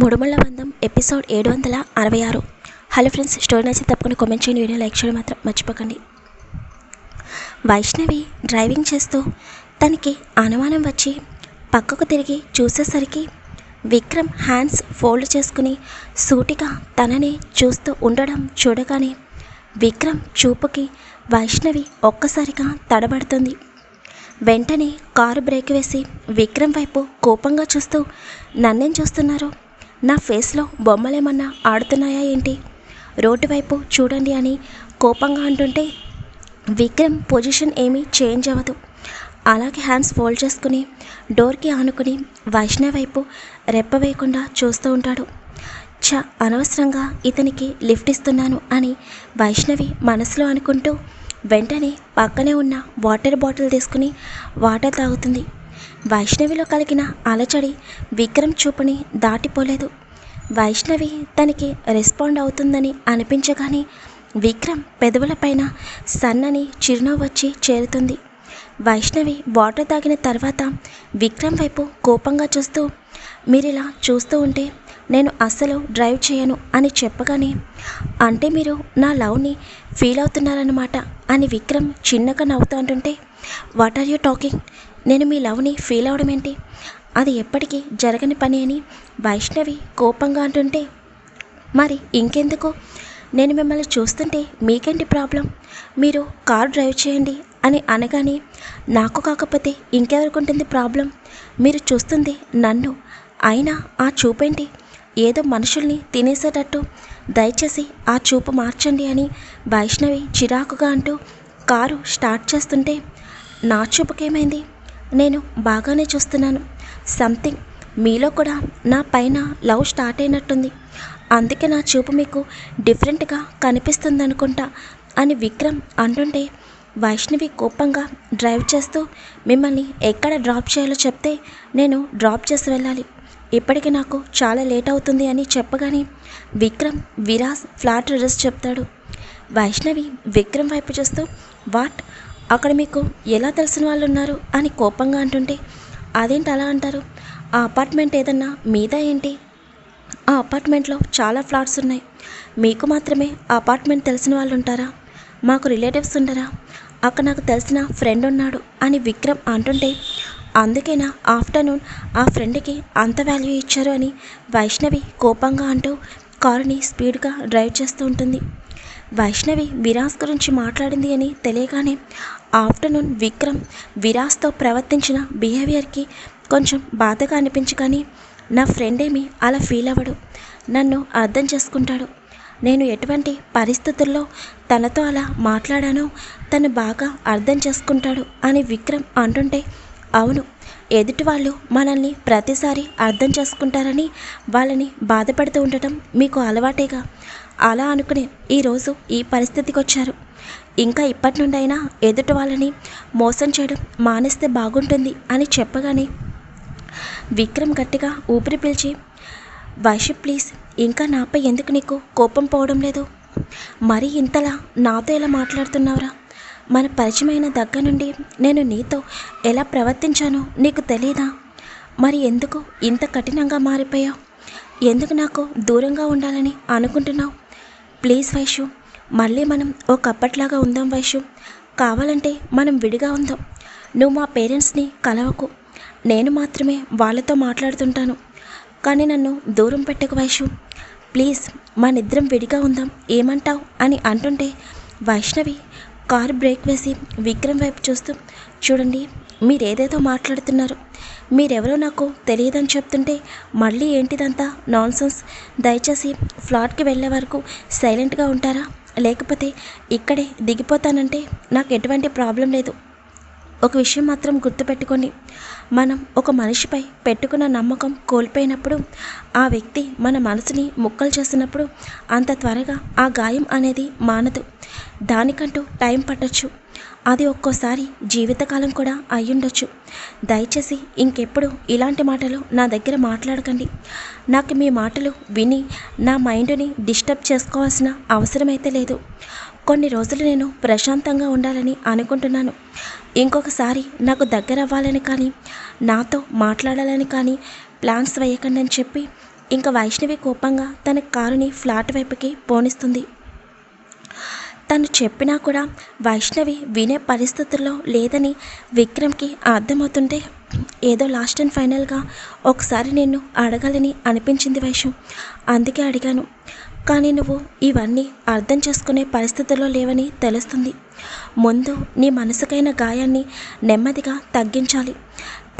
మూడుమల్ల బంధం ఎపిసోడ్ ఏడు వందల అరవై ఆరు. హలో ఫ్రెండ్స్ స్టోరీ నచ్చి తప్పకుండా కామెంట్ చేయండి వీడియో లైక్ చేయడం మాత్రం మర్చిపోకండి. వైష్ణవి డ్రైవింగ్ చేస్తూ తనకి అనుమానం వచ్చి పక్కకు తిరిగి చూసేసరికి విక్రమ్ హ్యాండ్స్ ఫోల్డ్ చేసుకుని సూటిగా తనని చూస్తూ ఉండడం చూడగానే విక్రమ్ చూపుకి వైష్ణవి ఒక్కసారిగా తడబడుతుంది. వెంటనే కారు బ్రేక్ వేసి విక్రమ్ వైపు కోపంగా చూస్తూ నన్నేం చూస్తున్నారు? నా ఫేస్లో బొమ్మలేమన్నా ఆడుతున్నాయా ఏంటి? రోడ్డు వైపు చూడండి అని కోపంగా అంటుంటే విక్రమ్ పొజిషన్ ఏమీ చేంజ్ అవ్వదు. అలాగే హ్యాండ్స్ ఫోల్డ్ చేసుకుని డోర్కి ఆనుకుని వైష్ణవ్ వైపు రెప్పవేయకుండా చూస్తూ ఉంటాడు. చ అనవసరంగా ఇతనికి లిఫ్ట్ ఇస్తున్నాను అని వైష్ణవి మనసులో అనుకుంటూ వెంటనే పక్కనే ఉన్న వాటర్ బాటిల్ తీసుకుని వాటర్ తాగుతుంది. వైష్ణవిలో కలిగిన అలచడి విక్రమ్ చూపుని దాటిపోలేదు. వైష్ణవి తనకి రెస్పాండ్ అవుతుందని అనిపించగానే విక్రమ్ పెదవులపైన సన్నని చిరునవ్వు వచ్చి చేరుతుంది. వైష్ణవి వాటర్ తాగిన తర్వాత విక్రమ్ వైపు కోపంగా చూస్తూ మీరిలా చూస్తూ ఉంటే నేను అస్సలు డ్రైవ్ చేయను అని చెప్పగానే అంటే మీరు నా లవ్ని ఫీల్ అవుతున్నారన్నమాట అని విక్రమ్ చిన్నగా నవ్వుతూ అంటుంటే వాట్ ఆర్ యూ టాకింగ్? నేను మీ లవ్ని ఫీల్ అవడం ఏంటి అది ఎప్పటికీ జరగని పని అని వైష్ణవి కోపంగా అంటుంటే మరి ఇంకెందుకు? నేను మిమ్మల్ని చూస్తుంటే మీకేంటి ప్రాబ్లం? మీరు కార్ డ్రైవ్ చేయండి అని అనగానే నాకు కాకపోతే ఇంకెవరికి ఉంటుంది ప్రాబ్లం? మీరు చూస్తుంది నన్ను. అయినా ఆ చూపేంటి? ఏదో మనుషుల్ని తినేసేటట్టు దయచేసి ఆ చూపు మార్చండి అని వైష్ణవి చిరాకుగా అంటూ కారు స్టార్ట్ చేస్తుంటే నా చూపుకేమైంది? నేను బాగానే చూస్తున్నాను. సంథింగ్ మీలో కూడా నా పైన లవ్ స్టార్ట్ అయినట్టుంది. అందుకే నా చూపు మీకు డిఫరెంట్గా కనిపిస్తుంది అనుకుంటా అని విక్రమ్ అంటుంటే వైష్ణవి కోపంగా డ్రైవ్ చేస్తూ మిమ్మల్ని ఎక్కడ డ్రాప్ చేయాలో చెప్తే నేను డ్రాప్ చేసి వెళ్ళాలి. ఇప్పటికి నాకు చాలా లేట్ అవుతుంది అని చెప్పగానే విక్రమ్ విరాజ్ ఫ్లాట్ అడ్రస్ చెప్తాడు. వైష్ణవి విక్రమ్ వైపు చూస్తూ వాట్? అక్కడ మీకు ఎలా తెలిసిన వాళ్ళు ఉన్నారు అని కోపంగా అంటుంటే అదేంటి అలా అంటారు? ఆ అపార్ట్మెంట్ ఏదన్నా మీద ఏంటి? ఆ అపార్ట్మెంట్లో చాలా ఫ్లాట్స్ ఉన్నాయి. మీకు మాత్రమే ఆ అపార్ట్మెంట్ తెలిసిన వాళ్ళు ఉంటారా మాకు రిలేటివ్స్ ఉండరా? అక్కడ నాకు తెలిసిన ఫ్రెండ్ ఉన్నాడు అని విక్రమ్ అంటుంటే అందుకేనా ఆఫ్టర్నూన్ ఆ ఫ్రెండ్కి అంత వాల్యూ ఇచ్చారు అని వైష్ణవి కోపంగా అంటూ కారుని స్పీడ్గా డ్రైవ్ చేస్తూ ఉంటుంది. వైష్ణవి విరాస్ గురించి మాట్లాడింది అని తెలియగానే ఆఫ్టర్నూన్ విక్రమ్ విరాస్తో ప్రవర్తించిన బిహేవియర్కి కొంచెం బాధగా అనిపించి కానీ నా ఫ్రెండ్ ఏమీ అలా ఫీల్ అవ్వడు. నన్ను అర్థం చేసుకుంటాడు. నేను ఎటువంటి పరిస్థితుల్లో తనతో అలా మాట్లాడానో తను బాగా అర్థం చేసుకుంటాడు అని విక్రమ్ అంటుంటే అవును ఎదుటి వాళ్ళు మనల్ని ప్రతిసారి అర్థం చేసుకుంటారని వాళ్ళని బాధపడుతూ ఉండటం మీకు అలవాటేగా? అలా అనుకుని ఈరోజు ఈ పరిస్థితికి వచ్చారు ఇంకా ఇప్పటి నుండైనా ఎదుటి వాళ్ళని మోసం చేయడం మానేస్తే బాగుంటుంది అని చెప్పగానే విక్రమ్ గట్టిగా ఊపిరి పీల్చి వైషు ప్లీజ్ ఇంకా నాపై ఎందుకు నీకు కోపం పోవడం లేదు? మరి ఇంతలా నాతో ఎలా మాట్లాడుతున్నావురా? మన పరిచయమైన దగ్గర నుండి నేను నీతో ఎలా ప్రవర్తించానో నీకు తెలియదా మరి ఎందుకు ఇంత కఠినంగా మారిపోయావు? ఎందుకు నాకు దూరంగా ఉండాలని అనుకుంటున్నావు? ప్లీజ్ వైషు మళ్ళీ మనం ఒకప్పట్లాగా ఉందాం వైషు. కావాలంటే మనం విడిగా ఉందాం. నువ్వు మా పేరెంట్స్ని కలవకు. నేను మాత్రమే వాళ్ళతో మాట్లాడుతుంటాను. కానీ నన్ను దూరం పెట్టకు వైషు. ప్లీజ్ మనిద్దరం విడిగా ఉందాం. ఏమంటావు? అని అంటుంటే వైష్ణవి కారు బ్రేక్ వేసి విక్రమ్ వైపు చూస్తూ చూడండి మీరేదేదో మాట్లాడుతున్నారు. మీరెవరో నాకు తెలియదని చెప్తుంటే మళ్ళీ ఏంటిదంతా నాన్సెన్స్? దయచేసి ఫ్లాట్కి వెళ్ళే వరకు సైలెంట్గా ఉంటారా? లేకపోతే ఇక్కడే దిగిపోతానంటే నాకు ఎటువంటి ప్రాబ్లం లేదు. ఒక విషయం మాత్రం గుర్తుపెట్టుకోండి. మనం ఒక మనిషిపై పెట్టుకున్న నమ్మకం కోల్పోయినప్పుడు ఆ వ్యక్తి మన మనసుని ముక్కలు చేసినప్పుడు అంత త్వరగా ఆ గాయం అనేది మానదు. దానికంటూ టైం పట్టచ్చు. అది ఒక్కోసారి జీవితకాలం కూడా అయ్యుండొచ్చు. దయచేసి ఇంకెప్పుడు ఇలాంటి మాటలు నా దగ్గర మాట్లాడకండి. నాకు మీ మాటలు విని నా మైండ్ని డిస్టర్బ్ చేసుకోవాల్సిన అవసరమైతే లేదు. కొన్ని రోజులు నేను ప్రశాంతంగా ఉండాలని అనుకుంటున్నాను. ఇంకొకసారి నాకు దగ్గర అవ్వాలని కానీ నాతో మాట్లాడాలని కానీ ప్లాన్స్ వేయకండి అని చెప్పి ఇంకా వైష్ణవి కోపంగా తన కారుని ఫ్లాట్ వైపుకి పోనిస్తుంది. తను చెప్పినా కూడా వైష్ణవి వినే పరిస్థితుల్లో లేదని విక్రమ్కి అర్థమవుతుంటే ఏదో లాస్ట్ అండ్ ఫైనల్గా ఒకసారి నిన్ను అడగాలని అనిపించింది వైషు. అందుకే అడిగాను. కానీ నువ్వు ఇవన్నీ అర్థం చేసుకునే పరిస్థితుల్లో లేవని తెలుస్తుంది. ముందు నీ మనసుకైన గాయాన్ని నెమ్మదిగా తగ్గించాలి.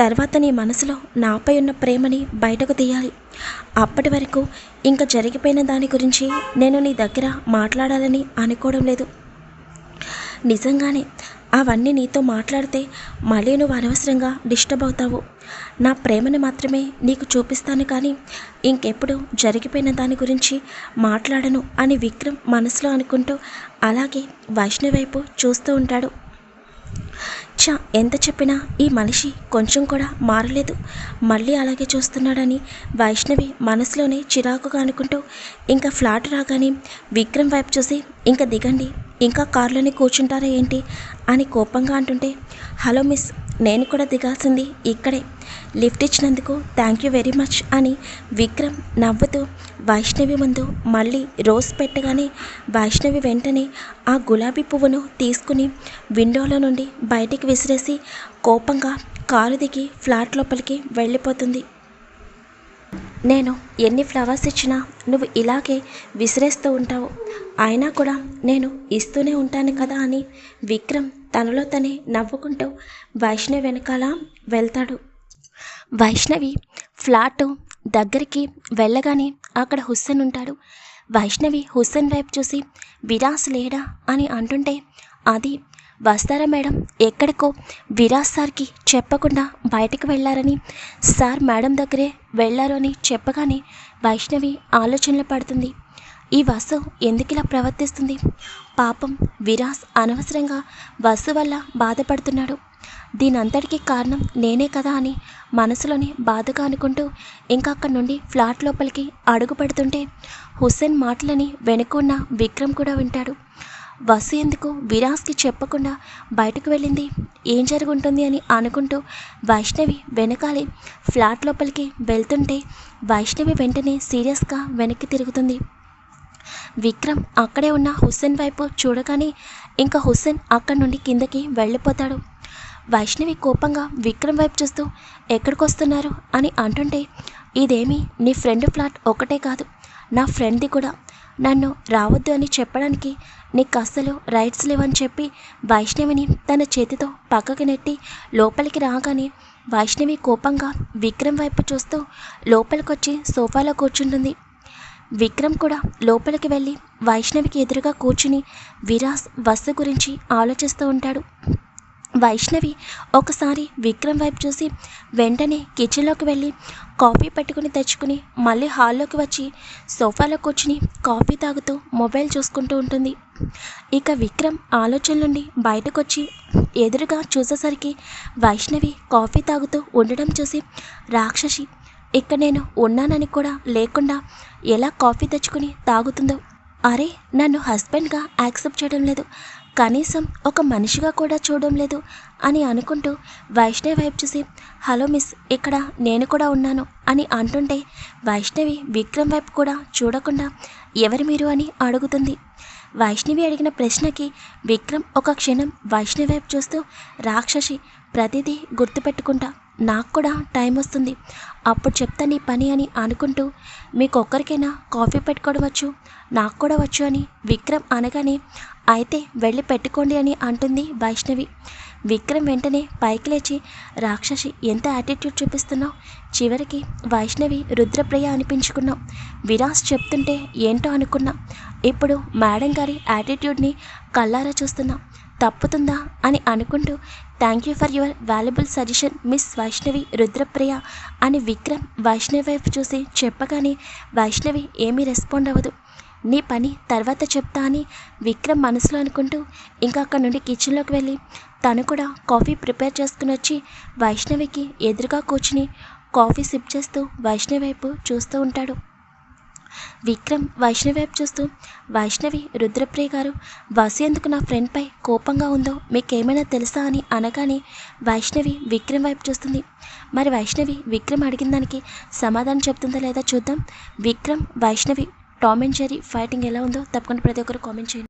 తర్వాత నీ మనసులో నాపై ఉన్న ప్రేమని బయటకు తీయాలి. అప్పటి వరకు ఇంకా జరిగిపోయిన దాని గురించి నేను నీ దగ్గర మాట్లాడాలని అనుకోవడం లేదు. నిజంగానే అవన్నీ నీతో మాట్లాడితే మళ్ళీ నువ్వు అనవసరంగా డిస్టర్బ్ అవుతావు. నా ప్రేమను మాత్రమే నీకు చూపిస్తాను కానీ ఇంకెప్పుడు జరిగిపోయిన దాని గురించి మాట్లాడను అని విక్రమ్ మనసులో అనుకుంటూ అలాగే వైష్ణవి వైపు చూస్తూ ఉంటాడు. చ ఎంత చెప్పినా ఈ మనిషి కొంచెం కూడా మారలేదు. మళ్ళీ అలాగే చూస్తున్నాడని వైష్ణవి మనసులోనే చిరాకుగా అనుకుంటూ ఇంకా ఫ్లాట్ రాగానే విక్రమ్ వైపు చూసి ఇంకా దిగండి. ఇంకా కార్లోనే కూర్చుంటారా ఏంటి? అని కోపంగా అంటుంటే హలో మిస్ నేను కూడా దిగాల్సింది ఇక్కడే. లిఫ్ట్ ఇచ్చినందుకు థ్యాంక్ యూ వెరీ మచ్ అని విక్రమ్ నవ్వుతూ వైష్ణవి ముందు మళ్ళీ రోజ్ పెట్టగానే వైష్ణవి వెంటనే ఆ గులాబీ పువ్వును తీసుకుని విండోలో నుండి బయటికి విసిరేసి కోపంగా కారు దిగి ఫ్లాట్ లోపలికి వెళ్ళిపోతుంది. నేను ఎన్ని ఫ్లవర్స్ ఇచ్చినా నువ్వు ఇలాగే విసిరేస్తూ ఉంటావు. అయినా కూడా నేను ఇస్తూనే ఉంటాను కదా అని విక్రమ్ తనలో తనే నవ్వుకుంటూ వైష్ణవి వెనకాల వెళ్తాడు. వైష్ణవి ఫ్లాట్ దగ్గరికి వెళ్ళగానే అక్కడ హుస్సేన్ ఉంటాడు. వైష్ణవి హుస్సేన్ వైపు చూసి విరాస్ లేడా? అని అంటుంటే అది వస్తారా మేడం? ఎక్కడికో విరాజ్ సార్కి చెప్పకుండా బయటకు వెళ్ళారని సార్ మేడం దగ్గరే వెళ్ళారు అని చెప్పగానే వైష్ణవి ఆలోచనలు పడుతుంది. ఈ వసు ఎందుకు ఇలా ప్రవర్తిస్తుంది? పాపం విరాస్ అనవసరంగా వసు వల్ల బాధపడుతున్నాడు. దీనంతటికీ కారణం నేనే కదా అని మనసులోని బాధగా అనుకుంటూ ఇంకా అక్కడి నుండి ఫ్లాట్ లోపలికి అడుగు పెడుతుంటే హుస్సేన్ మాటలని వెనుకున్న విక్రమ్ కూడా వింటాడు. వసు ఎందుకు విరాస్కి చెప్పకుండా బయటకు వెళ్ళింది? ఏం జరుగుంటుంది అని అనుకుంటూ వైష్ణవి వెనకాలే ఫ్లాట్ లోపలికి వెళ్తుంటే వైష్ణవి వెంటనే సీరియస్గా వెనక్కి తిరుగుతుంది. విక్రమ్ అక్కడే ఉన్న హుస్సేన్ వైపు చూడగానే ఇంకా హుస్సేన్ అక్కడి నుండి కిందకి వెళ్ళిపోతాడు. వైష్ణవి కోపంగా విక్రమ్ వైపు చూస్తూ ఎక్కడికి వస్తున్నారు అని అంటుంటే ఇదేమి నీ ఫ్రెండ్ ఫ్లాట్ ఒకటే కాదు. నా ఫ్రెండ్ది కూడా నన్ను రావద్దు అని చెప్పడానికి నీకు అస్సలు రైట్స్ లేవని చెప్పి వైష్ణవిని తన చేతితో పక్కకి నెట్టి లోపలికి రాగానే వైష్ణవి కోపంగా విక్రమ్ వైపు చూస్తూ లోపలికొచ్చి సోఫాలో కూర్చుంటుంది. విక్రమ్ కూడా లోపలికి వెళ్ళి వైష్ణవికి ఎదురుగా కూర్చుని విరాస్ వస్తు గురించి ఆలోచిస్తూ ఉంటాడు. వైష్ణవి ఒకసారి విక్రమ్ వైపు చూసి వెంటనే కిచెన్లోకి వెళ్ళి కాఫీ పెట్టుకుని తెచ్చుకుని మళ్ళీ హాల్లోకి వచ్చి సోఫాలో కూర్చుని కాఫీ తాగుతూ మొబైల్ చూసుకుంటూ ఉంటుంది. ఇక విక్రమ్ ఆలోచన నుండి బయటకొచ్చి ఎదురుగా చూసేసరికి వైష్ణవి కాఫీ తాగుతూ ఉండడం చూసి రాక్షసి ఇక్కడ నేను ఉన్నానని కూడా లేకుండా ఎలా కాఫీ తెచ్చుకుని తాగుతుందో? అరే నన్ను హస్బెండ్గా యాక్సెప్ట్ చేయడం లేదు. కనీసం ఒక మనిషిగా కూడా చూడడం లేదు అని అనుకుంటూ వైష్ణవి వైపు చూసి హలో మిస్ ఇక్కడ నేను కూడా ఉన్నాను అని అంటుంటే వైష్ణవి విక్రమ్ వైపు కూడా చూడకుండా ఎవరు మీరు? అని అడుగుతుంది. వైష్ణవి అడిగిన ప్రశ్నకి విక్రమ్ ఒక క్షణం వైష్ణవి వైపు చూస్తూ రాక్షసి ప్రతిదీ గుర్తుపెట్టుకుంటా నాకు కూడా టైం వస్తుంది. అప్పుడు చెప్తా నీ పని అని అనుకుంటూ మీకు ఒక్కరికైనా కాఫీ పెట్టుకోవడం వచ్చు నాకు కూడా వచ్చు అని విక్రమ్ అనగానే అయితే వెళ్ళి పెట్టుకోండి అని అంటుంది వైష్ణవి. విక్రమ్ వెంటనే పైకి లేచి రాక్షసి ఎంత యాటిట్యూడ్ చూపిస్తున్నావు? చివరికి వైష్ణవి రుద్రప్రియ అనిపించుకున్నావు విరాస్ చెప్తుంటే ఏంటో అనుకున్నా. ఇప్పుడు మేడం గారి యాటిట్యూడ్ని కళ్ళారా చూస్తున్నా. తప్పుతుందా అని అనుకుంటూ thank you for your valuable suggestion miss Vaishnavi Rudrapriya అని విక్రమ్ వైష్ణవి వైపు చూసి చెప్పగానే వైష్ణవి ఏమీ రెస్పాండ్ అవ్వదు. నీ పని తర్వాత చెప్తా అని విక్రమ్ మనసులో అనుకుంటూ ఇంకా అక్కడ నుండి కిచెన్లోకి వెళ్ళి తను కూడా కాఫీ ప్రిపేర్ చేసుకుని వచ్చి వైష్ణవికి ఎదురుగా కూర్చుని కాఫీ సిప్ చేస్తూ వైష్ణవి వైపు చూస్తూ ఉంటాడు. విక్రమ్ వైష్ణవి వైపు చూస్తూ వైష్ణవి రుద్రప్రియ గారు వసు ఎందుకు నా ఫ్రెండ్పై కోపంగా ఉందో మీకేమైనా తెలుసా అని అనగానే వైష్ణవి విక్రమ్ వైపు చూస్తుంది. మరి వైష్ణవి విక్రమ్ అడిగిన దానికి సమాధానం చెప్తుందా లేదా చూద్దాం. Vikram Vaishnavi Tom and Jerry fighting ఎలా ఉందో తప్పకుండా ప్రతి ఒక్కరు కామెంట్ చేయండి.